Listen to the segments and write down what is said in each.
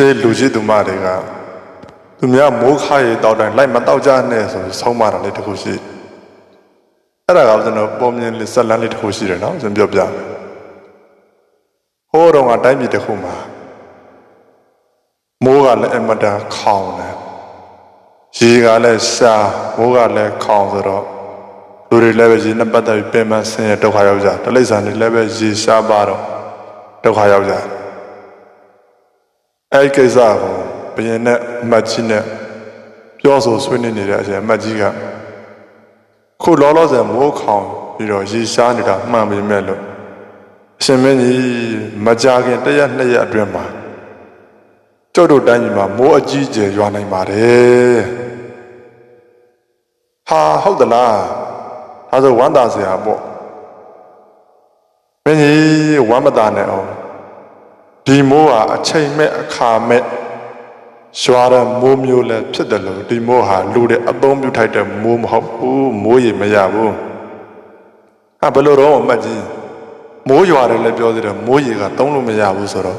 ရှေးလူကြီးသူမတွေကသူများမိုးခါရီတောက်တိုင်းလိုက်မတောက်ကြနဲ့ဆိုပြီးဆုံးမတာလေးတစ်ခုရှိအဲ့ဒါကကျွန်တော်ပုံမြင်လေးဇက်လန်းလေးတစ်ခုရှိတယ်နော်ကျွန်တော်ပြောပြမယ်ဟိုးတော့ကတိုင်းပြည်တစ်ခုမှာမိုးကလည်းအမတန်ခေါင်တယ်ရေကလည်းရှားမိုးကလည်းခေါင်ဆိုတော့လူတွေလည်းပဲရေနဲ့ပတ်သက်ပြီးပြင်ပဆင်းရဲဒုက္ခရောက်ကြတယ်တိရစ္ဆာန်တွေလည်းပဲရေရှားပါတော့ဒုက္ခရောက်ကြတယ် အဲ့ဒီကိစ္စကိုဘုရင်နဲ့အမတ်ကြီးနဲ့ပြောဆိုဆွေးနွေးနေတဲ့အချိန်အမတ်ကြီးကခုလောလောဆယ်မိုးခေါင်ပြီးတော့ရေရှားနေတာမှန်ပေမဲ့လို့အရှင်မင်းကြီးမကြခင်တစ်ရက်နှစ်ရက်အတွင်းမှာကျုပ်တို့တိုင်းပြည်မှာမိုးအကြီးကျယ်ရွာနိုင်ပါတယ်ဟာဟုတ်သလားဒါဆိုဝမ်းသာစရာပေါ့မင်းကြီးဝမ်းမသာနဲ့အောင် ဒီမိုးဟာအချိန်မဲ့အခါမဲ့ရွာတဲ့မိုးမျိုးလည်းဖြစ်တယ်လို့ဒီမိုးဟာလူတွေအသုံးပြုထိုက်တဲ့မိုးမဟုတ်ဘူးမိုးရေမရဘူးဟာဘယ်လိုတော့အမှတ်ကြီးမိုးရွာတယ်လည်းပြောသေးတယ်မိုးရေကသုံးလို့မရဘူးဆိုတော့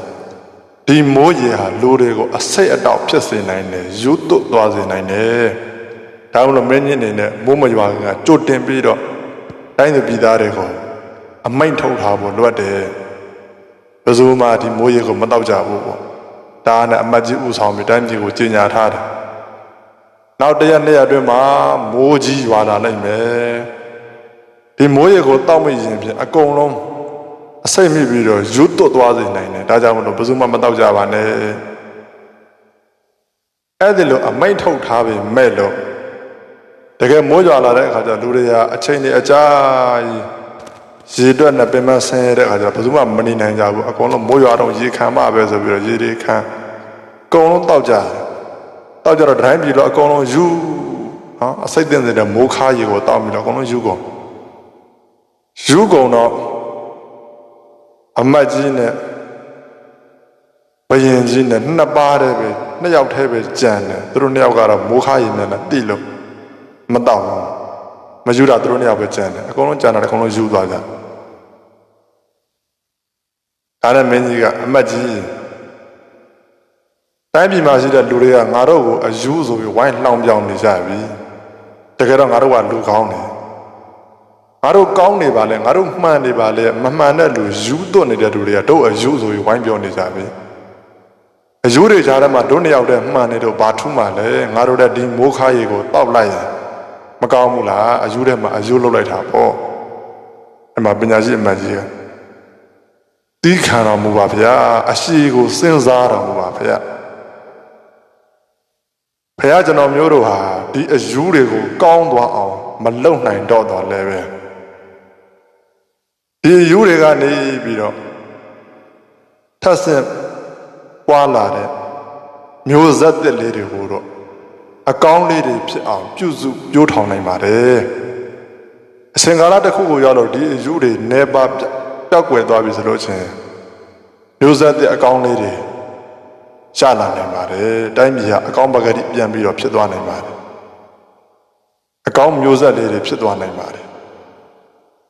ဒီမိုးရေဟာလူတွေကိုအစိတ်အတောက်ဖြစ်စေနိုင်တယ်ယူသွတ်သွားစေနိုင်တယ်ဒါမှမဟုတ်မင်းကြီးအနေနဲ့မိုးမရွာခင်ကကြိုတင်ပြီးတော့တိုင်းသူပြည်သားတွေကိုအမိန့်ထုတ်ထားဖို့လိုအပ်တယ် ဘယ်သူမှဒီမိုးရေကိုမတော့ကြဘူးပေါ့ဒါနဲ့အမတ်ကြီးဥဆောင်ပြီးတိုင်းပြည်ကိုကြီးညာထားတယ်နောက်တစ်ရက်နှစ်ရက်အတွင်းမှာမိုးကြီးရွာလာနိုင်မယ်ဒီမိုးရေကိုတောက်မိရင်ဖြင့်အကုန်လုံးအစိတ်မိပြီးတော့ယူတ်တွတ်သွားစေနိုင်တယ်ဒါကြောင့်မလို့ဘယ်သူမှမတော့ကြပါနဲ့အဲ့ဒီလိုအမိန့်ထုတ်ထားပြီးမဲ့လို့တကယ်မိုးရွာလာတဲ့အခါကျလူတွေကအချိန်တွေအကြာကြီး ရေတွက်နဲ့ပင်မဆင်းရတဲ့အခါကျတော့ဘယ်သူမှမနေနိုင်ကြဘူးအကုန်လုံးမိုးရွာတော့ရေခံမှပဲဆိုပြီးတော့ရေတွေခံအကုန်လုံးတောက်ကြတယ်တောက်ကြတော့ဒတိုင်းပြည်တော့အကုန်လုံးယူဟောအစိတ်တင်တဲ့မိုးခါရေကိုတောက်ပြီးတော့အကုန်လုံးယူကုန်ယူကုန်တော့အမတ်ကြီးနဲ့ဘယင်ကြီးနဲ့နှစ်ပါးတည်းပဲနှစ်ယောက်တည်းပဲကြံတယ်သူတို့နှစ်ယောက်ကတော့မိုးခါရေနဲ့လည်းတိလို့မတောက်ဘူးမယူတာသူတို့နှစ်ယောက်ပဲကြံတယ်အကုန်လုံးကြံတာအကုန်လုံးယူသွားကြတယ် ဒါနဲ့မင်းကြီးကအမတ်ကြီးတိုင်းပြည်မှာရှိတဲ့လူတွေကငါတို့ကိုအယူဆိုပြီးဝိုင်းလှောင်ပြောင်နေကြပြီတကယ်တော့ငါတို့ကလူကောင်းတယ်ငါတို့ကောင်းနေပါလေငါတို့မှန်နေပါလေမမှန်တဲ့လူယူသွတ်နေတဲ့လူတွေကတို့အယူဆိုပြီးဝိုင်းပြောနေကြပြီအယူတွေကြားထဲမှာတို့နှစ်ယောက်တည်းမှန်နေတော့ဘာထူးမှလဲငါတို့တဲ့ဒီမိုးခါရီကိုတောက်လိုက်ရင်မကောင်းဘူးလားအယူထဲမှာအယူလုတ်လိုက်တာပေါ့အဲ့မှာပညာရှိအမတ်ကြီးက တီးခံတော်မူပါဗျာအရှိကိုစဉ်းစားတော်မူပါဗျာဖះကျွန်တော်မျိုးတို့ဟာဒီအယူတွေကိုကောင်းသွားအောင် မလုံနိုင်တော့တော့လည်းပဲဒီအယူတွေကနေပြီးတော့ထပ်ဆင့်ပွားလာတဲ့မျိုးဆက်သစ်လေးတွေကိုတော့အကောင်းလေးတွေဖြစ်အောင် ပြုစုပြိုးထောင်နိုင်ပါတယ်အစင်ကာလတစ်ခုကိုရောက်တော့ဒီအယူတွေနေပါပြ ပျောက်ကွယ်သွားပြီဆိုလို့ချင်းမျိုးဆက်တဲ့အကောင်းလေးတွေရှာလာနိုင်ပါတယ်တိုင်းပြည်ကအကောင်းပကတိပြန်ပြီးတော့ဖြစ်သွားနိုင်ပါတယ်အကောင်းမျိုးဆက်လေးတွေဖြစ်သွားနိုင်ပါတယ်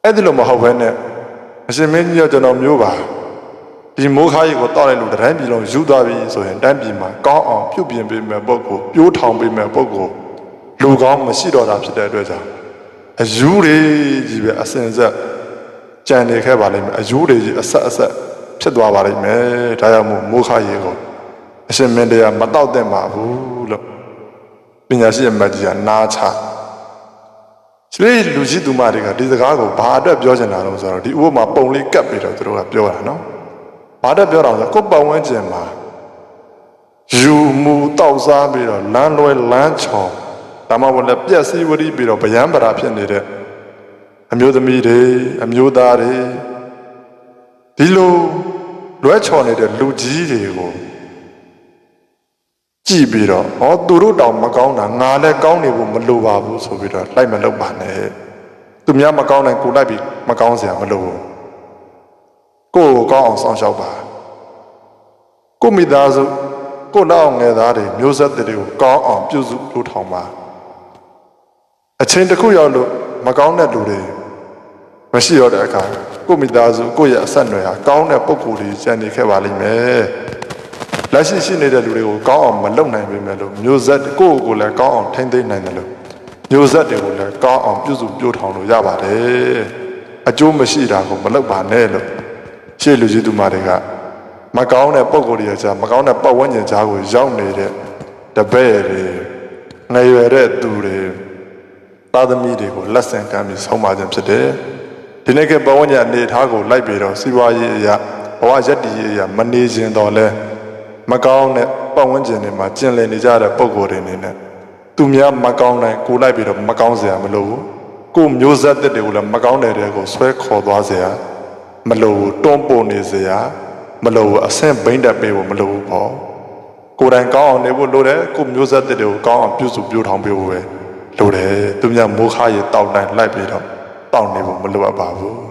အဲ့ဒီလိုမဟုတ်ဘဲနဲ့အရှင်မင်းကြီးကကျွန်တော်မျိုးပါဒီမိုးခါရီကိုတောက်လိုက်လို့တိုင်းပြည်လုံးယူသွားပြီဆိုရင်တိုင်းပြည်မှာကောင်းအောင်ပြုပြင်ပေးမယ်ပုဂ္ဂိုလ်ပြိုးထောင်ပေးမယ်ပုဂ္ဂိုလ်လူကောင်းမရှိတော့တာဖြစ်တဲ့အတွက်ကြောင့်အယူတွေကြီးပဲအစင်ဆက် ကြံနေခဲ့ပါလိမ့်မယ်အယူတွေကြီးအဆက်အဆက်ဖြစ်သွားပါလိမ့်မယ်ဒါကြောင့်မို့မိုးခရေကိုအရှင်မင်းတရားမတော့တဲ့ပါဘူးလို့ပညာရှိအမတ်ကြီးကနားချဒီလူကြီးသူမတွေကဒီစကားကိုဘာအတွက်ပြောချင်တာလဲဆိုတော့ဒီဥပမာပုံလေးကပ်ပြီးတော့သူတို့ကပြောတာနော်ဘာအတွက်ပြောတာလဲကိုယ်ပတ်ဝန်းကျင်မှာယူမှုတောက်စားပြီးတော့လမ်းလွဲလမ်းချော်ဒါမှမဟုတ်လည်းပြက်စီးဝတိပြီးတော့ဗျံပရာဖြစ်နေတဲ့ အမျိုးသမီးတွေအမျိုးသားတွေဒီလိုလွဲချော်နေတဲ့လူကြီးတွေကိုကြည့်ပြီးတော့ဩသူတို့တောင်မကောင်းတာငါလည်းကောင်းနေဖို့မလိုပါဘူးဆိုပြီးတော့လိုက်မလုပ်ပါနဲ့သူများမကောင်းတိုင်းကိုလိုက်ပြီးမကောင်းစရာမလိုဘူးကိုယ့်ကိုကောင်းအောင်စောင့်ရှောက်ပါကိုယ့်မိသားစုကိုယ့်နောက်အောင်ငယ်သားတွေမျိုးဆက်တွေကိုကောင်းအောင်ပြုစုလို့ထောင်ပါအချိန်တစ်ခုရောက်လို့မကောင်းတဲ့လူတွေ မရှိတော့တဲ့အခါကိုယ့်မိသားစုကိုယ့်ရဲ့အဆက်အနွယ်ဟာကောင်းတဲ့ပုံကိုယ်တွေကျန်နေခဲ့ပါလိမ့်မယ်လလက်ရှိရှိနေတဲ့လူတွေကိုကောင်းအောင်မလုပ်နိုင်ပေမဲ့လို့မျိုးဆက်ကိုယ့်ကိုယ်ကိုလည်းကောင်းအောင်ထိန်းသိမ်းနိုင်တယ်လို့မျိုးဆက်တွေကိုလည်းကောင်းအောင်ပြုစုပြောထောင်လို့ရပါတယ်အကျိုးမရှိတာကိုမလုပ်ပါနဲ့လို့ရှေ့လူကြီးသူမတွေကမကောင်းတဲ့ပုံကိုယ်တွေကကြာမကောင်းတဲ့ပတ်ဝန်းကျင်ကြားကိုရောက်နေတဲ့တပည့်တွေငယ်ရွယ်တဲ့သူတွေသားသမီးတွေကိုလက်ဆင့်ကမ်းပြီးဆုံးမခြင်းဖြစ်တယ် ဒီနေ့ကပတ်ဝန်းကျင်အနေအထားကိုလိုက်ပြီးတော့စီးပွားရေးအရာဘဝရက်တည်ရေးအရာမနေခြင်းတော့လဲမကောင်းတဲ့ပတ်ဝန်းကျင်တွေမှာကျင်လည်နေကြတဲ့ပုံကိုယ်တွေအနေနဲ့သူများမကောင်းတိုင်းကိုလိုက်ပြီးတော့မကောင်းစရာမလိုဘူးကိုမျိုးဆက်တဲ့တွေကိုလည်းမကောင်းတဲ့တွေကိုဆွဲခေါ်သွားစရာမလိုဘူးတွန်းပို့နေစရာမလိုဘူးအဆင့်ဘိမ့်တက်ပေးဖို့မလိုဘူးပေါ့ကိုယ်တိုင်ကောင်းအောင်နေဖို့လိုတယ်ကိုမျိုးဆက်တဲ့တွေကိုကောင်းအောင်ပြုစုပြောထောင်ပေးဖို့ပဲလိုတယ်သူများမိုးခါရီတောက်တိုင်းလိုက်ပြီးတော့ တောက်နေဖို့မလိုအပ်ပါဘူး